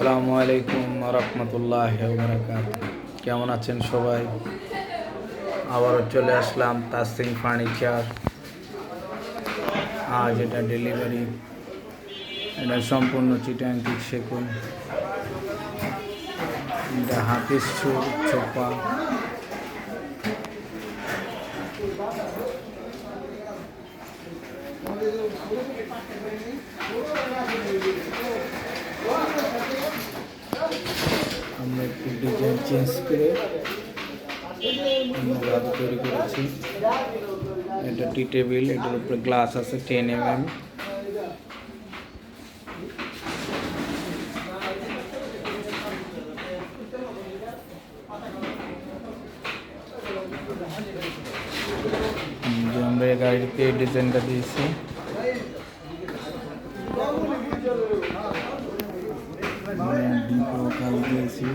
আসসালামু আলাইকুম রহমতুল্লাহ বারাকাত কেমন আছেন সবাই? আবারও চলে আসলাম তাসিং ফার্নিচার। আজ এটা ডেলিভারি। এটা সম্পূর্ণ চিটাঙ্কিক সেকুন। এটা হাতিস চুর, ছোপা। আমরা একটু ডিজাইন চেঞ্জ করে অন্যভাবে তৈরি করেছি এটা টি টেবিল এটার উপরে গ্লাস আছে টেন এম এম যে আমরা এই গাড়িতে এই ডিজাইনটা দিয়েছি কাজ দিয়েছি।